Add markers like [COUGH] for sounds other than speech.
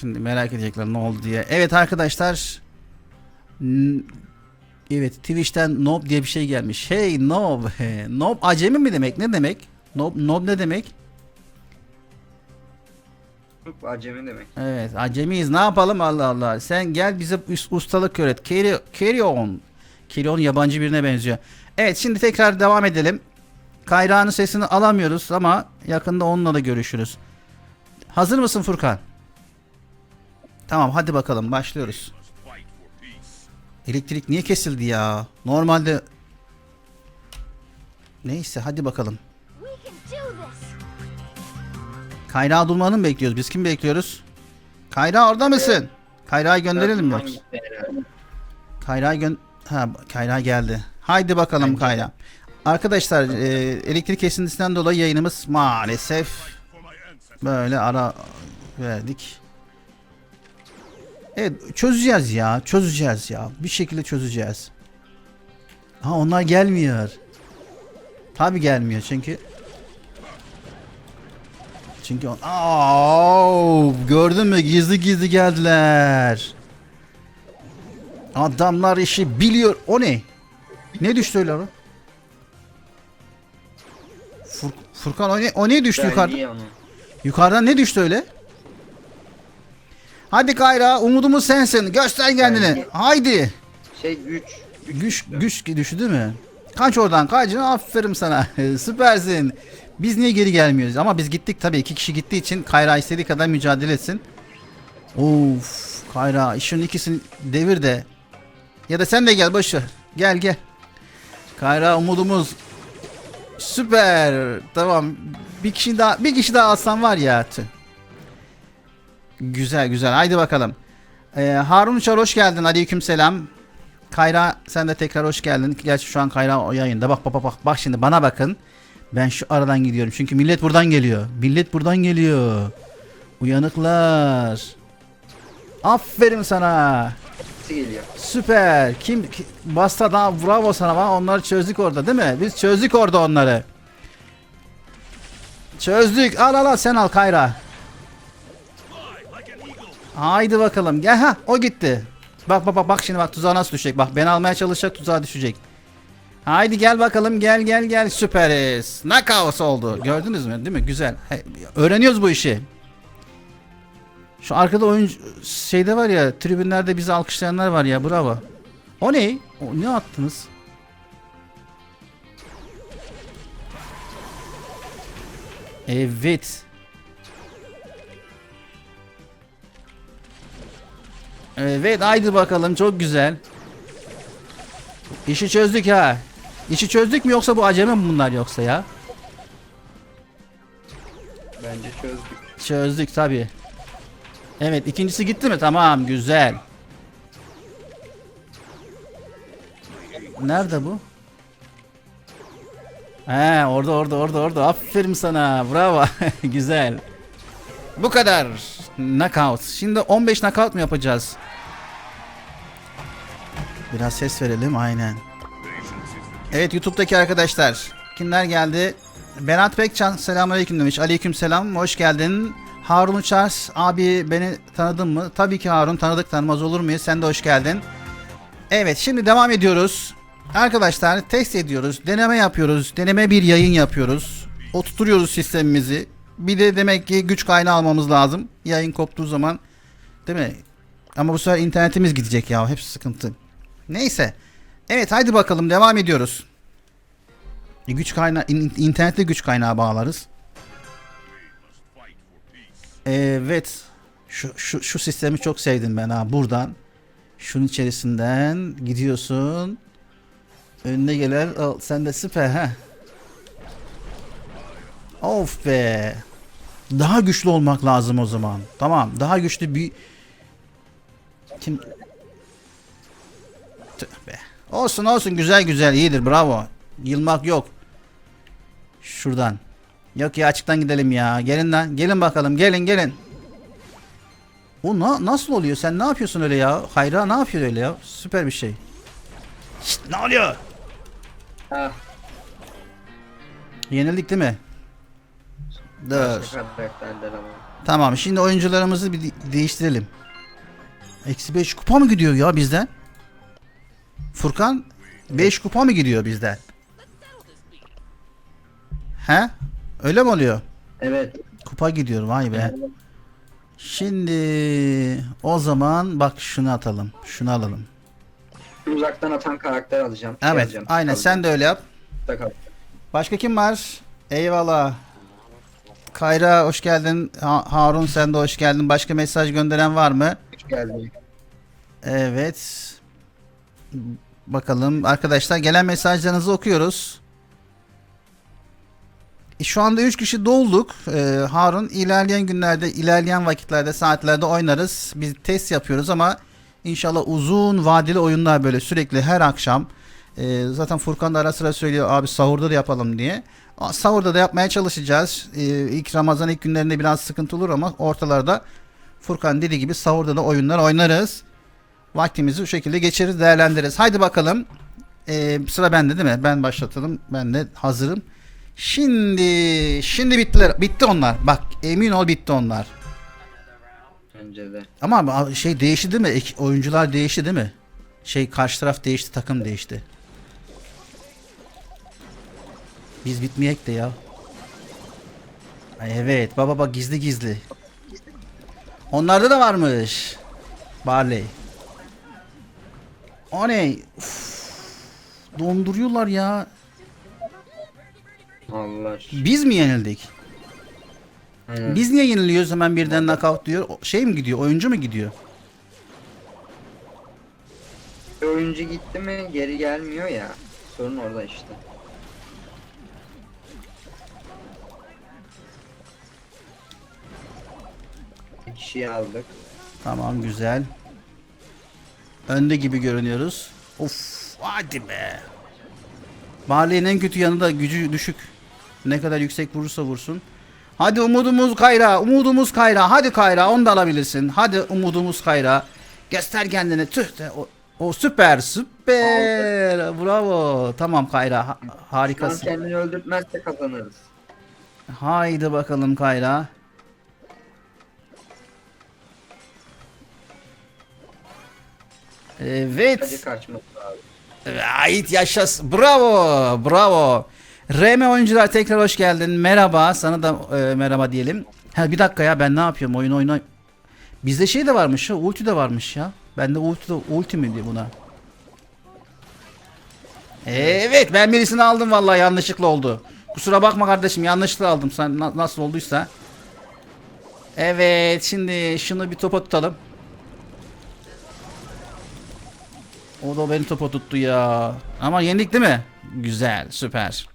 Şimdi merak edecekler ne oldu diye. Evet arkadaşlar. Evet Twitch'ten Nob diye bir şey gelmiş. Hey Nob. [LAUGHS] Nob acemi mi demek? Ne demek? Nob, Nob ne demek? Acemi demek. Evet acemiyiz ne yapalım Allah Allah. Sen gel bize us- ustalık öğret. Carry, carry on. Carry on yabancı birine benziyor. Evet şimdi tekrar devam edelim. Kayrağının sesini alamıyoruz ama yakında onunla da görüşürüz. Hazır mısın Furkan? Tamam hadi bakalım başlıyoruz. Elektrik niye kesildi ya? Normalde Neyse hadi bakalım. Kayrağı durmanı mı bekliyoruz? Biz kim bekliyoruz? Kayra orada mısın? Kayrağı gönderelim mi? Zaten gitti herhalde. Kayra gön ha Kayra geldi. Haydi bakalım. Kayra. Arkadaşlar e, elektrik kesintisinden dolayı yayınımız maalesef böyle ara verdik. Evet çözeceğiz ya çözeceğiz ya bir şekilde çözeceğiz. Ha onlar gelmiyor. Tabi gelmiyor çünkü çünkü on... Aa, gördün mü gizli gizli geldiler. Adamlar işi biliyor. O ne? Ne düştü öyle? Fur- Furkan o ne, o ne düştü Ben yukarıda? Yukarıdan ne düştü öyle? Hadi Kayra umudumuz sensin. Göster kendini. Haydi. Şey güç. Güç güç düştü değil mi? Kaç oradan kaç. Aferin sana. [LAUGHS] Süpersin. Biz niye geri gelmiyoruz? Ama biz gittik tabii. iki kişi gittiği için Kayra istediği kadar mücadele etsin. Of. Kayra işin ikisini devir de. Ya da sen de gel başı. Gel gel. Kayra umudumuz. Süper. Tamam. Bir kişi daha bir kişi daha alsam var ya. Tüh. Güzel güzel. Haydi bakalım. Ee, Harun Uçar hoş geldin. Aleyküm selam. Kayra sen de tekrar hoş geldin. Gerçi şu an Kayra o yayında. Bak bak bak bak. Şimdi bana bakın. Ben şu aradan gidiyorum. Çünkü millet buradan geliyor. Millet buradan geliyor. Uyanıklar. Aferin sana. Geliyor. Süper. Kim ki- basta daha bravo sana. Bak onları çözdük orada değil mi? Biz çözdük orada onları. Çözdük. Al al al sen al Kayra. Haydi bakalım. Gel ha o gitti. Bak bak bak bak şimdi bak tuzağa nasıl düşecek. Bak beni almaya çalışacak tuzağa düşecek. Haydi gel bakalım gel gel gel süperiz. Knockout oldu. Gördünüz mü değil mi? Güzel. Öğreniyoruz bu işi. Şu arkada oyuncu şeyde var ya tribünlerde bizi alkışlayanlar var ya bravo. O ne? O ne attınız? Evet. Evet haydi bakalım çok güzel. İşi çözdük ha. İşi çözdük mü yoksa bu acemi mi bunlar yoksa ya? Bence çözdük. Çözdük tabi. Evet ikincisi gitti mi? Tamam güzel. Nerede bu? He orada orada orada orada. Aferin sana. Bravo. [LAUGHS] güzel. Bu kadar. Knockout. Şimdi 15 knockout mu yapacağız? Biraz ses verelim aynen. Evet YouTube'daki arkadaşlar. Kimler geldi? Berat Pekcan selamünaleyküm demiş. Aleyküm selam. Hoş geldin. Harun Uçar abi beni tanıdın mı? Tabii ki Harun tanıdık tanımaz olur muyuz? Sen de hoş geldin. Evet şimdi devam ediyoruz. Arkadaşlar test ediyoruz. Deneme yapıyoruz. Deneme bir yayın yapıyoruz. Oturtuyoruz sistemimizi. Bir de demek ki güç kaynağı almamız lazım. Yayın koptuğu zaman. Değil mi? Ama bu sefer internetimiz gidecek ya. Hepsi sıkıntı. Neyse. Evet haydi bakalım devam ediyoruz. E, Güç kaynağı in- internette güç kaynağı bağlarız. Evet. Şu, şu, şu sistemi çok sevdim ben ha. Buradan şunun içerisinden gidiyorsun. Önüne gelen al sen de süper ha. Of be. Daha güçlü olmak lazım o zaman. Tamam. Daha güçlü bir kim Tüh be. Olsun olsun güzel güzel iyidir bravo. Yılmak yok. Şuradan. Yok ya açıktan gidelim ya. Gelin lan. Gelin bakalım. Gelin gelin. O na nasıl oluyor? Sen ne yapıyorsun öyle ya? Hayra ne yapıyor öyle ya? Süper bir şey. Şşt, ne oluyor? Ha. Yenildik değil mi? Dur. Tamam şimdi oyuncularımızı bir de- değiştirelim. Eksi 5 kupa mı gidiyor ya bizden? Furkan 5 kupa mı gidiyor bizden? He? Öyle mi oluyor? Evet. Kupa gidiyor vay be. Şimdi o zaman bak şunu atalım. Şunu alalım. Uzaktan atan karakter alacağım. Şey Evet alacağım. aynen Alacağım. sen de öyle yap. Bakalım. Başka kim var? Eyvallah. Kayra hoş geldin. Ha- Harun sen de hoş geldin. Başka mesaj gönderen var mı? Hoş geldin. Evet. Bakalım arkadaşlar gelen mesajlarınızı okuyoruz. E, Şu anda 3 kişi dolduk. Ee, Harun ilerleyen günlerde, ilerleyen vakitlerde, saatlerde oynarız. Biz test yapıyoruz ama inşallah uzun vadeli oyunlar böyle sürekli her akşam. Ee, zaten Furkan da ara sıra söylüyor abi sahurda da yapalım diye. Sahurda da yapmaya çalışacağız. Ee, ilk Ramazan ilk günlerinde biraz sıkıntı olur ama ortalarda Furkan dediği gibi sahurda da oyunlar oynarız vaktimizi bu şekilde geçiririz, değerlendiririz. Haydi bakalım. Ee, sıra bende değil mi? Ben başlatalım. Ben de hazırım. Şimdi şimdi bittiler. Bitti onlar. Bak emin ol bitti onlar. Bence de. Ama şey değişti değil mi? Ek- oyuncular değişti değil mi? Şey karşı taraf değişti, takım değişti. Biz bitmeyek de ya. Ay evet, baba bak gizli gizli. Onlarda da varmış. Barley. Uf. Donduruyorlar ya. Allah aşkına. Biz mi yenildik? Aynen. Biz niye yeniliyoruz hemen birden knockout diyor? Şey mi gidiyor? Oyuncu mu gidiyor? Oyuncu gitti mi geri gelmiyor ya. Sorun orada işte. Bir kişiyi aldık. Tamam güzel. Önde gibi görünüyoruz. Of hadi be. Barley'in en kötü yanı da gücü düşük. Ne kadar yüksek vurursa vursun. Hadi umudumuz Kayra. Umudumuz Kayra. Hadi Kayra onu da alabilirsin. Hadi umudumuz Kayra. Göster kendini. Tüh de. O, o süper süper. Bravo. Tamam Kayra. ha- harikasın. kendini öldürtmezse kazanırız. Haydi bakalım Kayra. Evet. Hadi kaçması lazım. Ait yaşas. Bravo. Bravo. RM oyuncular tekrar hoş geldin. Merhaba. Sana da e, merhaba diyelim. Ha bir dakika ya ben ne yapıyorum? Oyun oyna. Bizde şey de varmış ya. Ulti de varmış ya. Bende ulti de ulti mi diye buna. Evet ben birisini aldım vallahi yanlışlıkla oldu. Kusura bakma kardeşim yanlışlıkla aldım. Sen na- nasıl olduysa. Evet şimdi şunu bir topa tutalım. O da beni topa tuttu ya. Ama yendik değil mi? Güzel, süper.